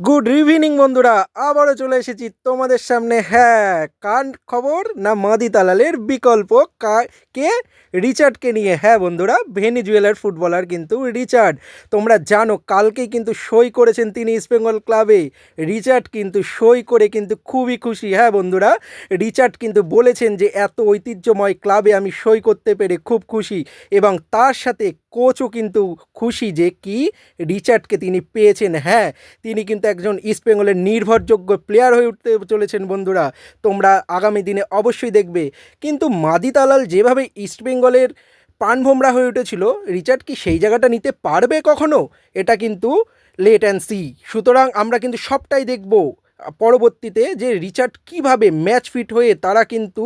Good evening বন্ধুরা। আবারও চলে এসেছি তোমাদের সামনে। হ্যাঁ কার খবর না মাদি তালালের বিকল্প কে রিচার্ডকে নিয়ে। হ্যাঁ বন্ধুরা, ভেনিজুয়েলার ফুটবলার কিন্তু রিচার্ড। তোমরা জানো, কালকেই কিন্তু সই করেছেন তিনি ইস্টবেঙ্গল ক্লাবে। রিচার্ড কিন্তু সই করে কিন্তু খুবই খুশি। হ্যাঁ বন্ধুরা, রিচার্ড কিন্তু বলেছেন যে, এত ঐতিহ্যময় ক্লাবে আমি সই করতে পেরে খুব খুশি এবং তার সাথে কোচও কিন্তু খুশি যে কি রিচার্ডকে তিনি পেয়েছেন। হ্যাঁ তিনি কিন্তু একজন ইস্টবেঙ্গলের নির্ভরযোগ্য প্লেয়ার হয়ে উঠতে চলেছেন বন্ধুরা। তোমরা আগামী দিনে অবশ্যই দেখবে। কিন্তু মাদি তালাল যেভাবে ইস্টবেঙ্গলের প্রাণভোমরা হয়ে উঠেছিল, রিচার্ড কি সেই জায়গাটা নিতে পারবে কখনো? এটা কিন্তু লেট অ্যান্ড সি। সুতরাং আমরা কিন্তু সবটাই দেখব। পরবর্তীতে যে রিচার্ড কীভাবে ম্যাচ ফিট হয়ে তারা কিন্তু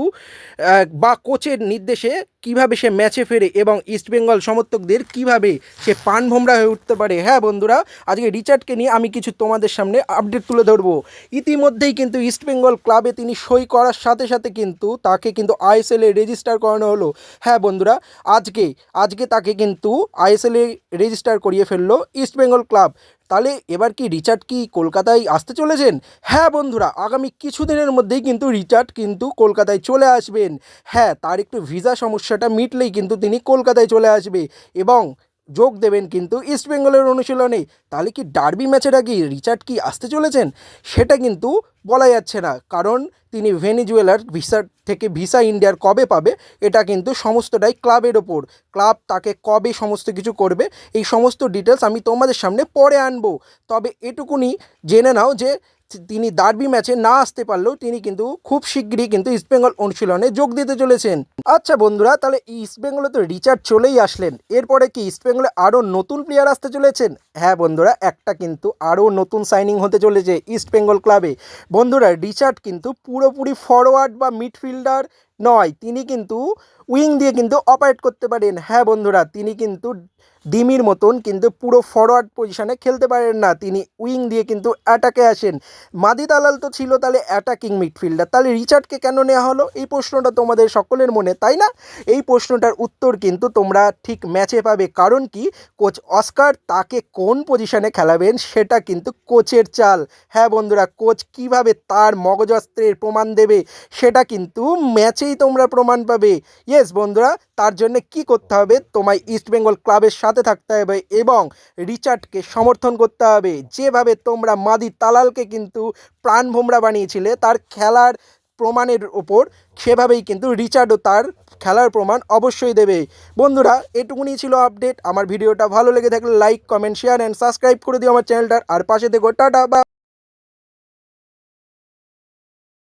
বা কোচের নির্দেশে কীভাবে সে ম্যাচে ফেরে এবং ইস্টবেঙ্গল সমর্থকদের কীভাবে সে প্রাণভোমরা হয়ে উঠতে পারে। হ্যাঁ বন্ধুরা, আজকে রিচার্ডকে নিয়ে আমি কিছু তোমাদের সামনে আপডেট তুলে ধরবো। ইতিমধ্যেই কিন্তু ইস্টবেঙ্গল ক্লাবে তিনি সই করার সাথে সাথে কিন্তু তাকে কিন্তু আইএসএলে রেজিস্টার করানো হলো। হ্যাঁ বন্ধুরা, আজকে আজকে তাকে কিন্তু আইএসএলে রেজিস্টার করিয়ে ফেলল ইস্টবেঙ্গল ক্লাব। তাহলে এবার কি রিচার্ড কি কলকাতায় আসতে চলেছেন? হ্যাঁ বন্ধুরা, আগামী কিছু দিনের মধ্যেই কিন্তু রিচার্ড কিন্তু কলকাতায় চলে আসবেন। হ্যাঁ তার একটু ভিসা সমস্যাটা মিটলেই কিন্তু তিনি কলকাতায় চলে আসবে। এবং যোগ দেবেন কিন্তু ইস্টবেঙ্গলের অনুশীলনে। তাহলে কি ডার্বি ম্যাচের আগে রিচার্ড কি আসতে চলেছেন? সেটা কিন্তু বলা যাচ্ছে না। কারণ তিনি ভেনিজুয়েলার ভিসা থেকে ভিসা ইন্ডিয়ার কবে পাবে, এটা কিন্তু সমস্তটাই ক্লাবের ওপর। ক্লাব তাকে কবে সমস্ত কিছু করবে, এই সমস্ত ডিটেলস আমি তোমাদের সামনে পরে আনব। তবে এটুকুনি জেনে নাও যে তিনি দার্বি ম্যাচে না আসতে পারলেও তিনি কিন্তু খুব শীঘ্রই কিন্তু ইস্টবেঙ্গল অনুশীলনে যোগ দিতে চলেছেন। আচ্ছা বন্ধুরা, তাহলে ইস্টবেঙ্গলে তো রিচার্ড চলেই আসলেন। এরপরে কি ইস্টবেঙ্গলে আরও নতুন প্লেয়ার আসতে চলেছেন? হ্যাঁ বন্ধুরা, একটা কিন্তু আরও নতুন সাইনিং হতে চলেছে ইস্টবেঙ্গল ক্লাবে বন্ধুরা রিচার্ড কিন্তু পুরোপুরি ফরওয়ার্ড বা মিডফিল্ডার নয়, তিনি কিন্তু উইং দিয়ে কিন্তু অপারেট করতে পারেন। হ্যাঁ বন্ধুরা, তিনি কিন্তু ডিমির মতন কিন্তু পুরো ফরওয়ার্ড পজিশনে খেলতে পারেন না। তিনি উইং দিয়ে কিন্তু অ্যাটাকে আসেন। মাদি দালাল তো ছিল তাহলে অ্যাটাকিং মিডফিল্ডার তাহলে রিচার্ডকে কেন নেওয়া হলো? এই প্রশ্নটা তোমাদের সকলের মনে, তাই না? এই প্রশ্নটার উত্তর কিন্তু তোমরা ঠিক ম্যাচে পাবে। কারণ কি? কোচ অস্কার তাকে কোন পজিশনে খেলাবেন সেটা কিন্তু কোচের চাল। হ্যাঁ বন্ধুরা কোচ কীভাবে তার মগজস্ত্রের প্রমাণ দেবে সেটা কিন্তু ম্যাচেই তোমরা প্রমাণ পাবে। ইয়েস বন্ধুরা, তার জন্য কি করতে হবে? তোমায় ইস্টবেঙ্গল ক্লাবের সাথে থাকতে হবে এবং রিচার্ডকে সমর্থন করতে হবে। যেভাবে তোমরা মাদি তালালকে কিন্তু প্রাণ ভোমরা বানিয়েছিলে, তার খেলার প্রমাণের ওপর, সেভাবেই কিন্তু রিচার্ডও তার খেলার প্রমাণ অবশ্যই দেবে। বন্ধুরা, এটুকুনি ছিল আপডেট আমার ভিডিওটা ভালো লেগে থাকলে like comment share and subscribe করে দিও আমার চ্যানেলটার। আর পাশে দেখো টাটা বা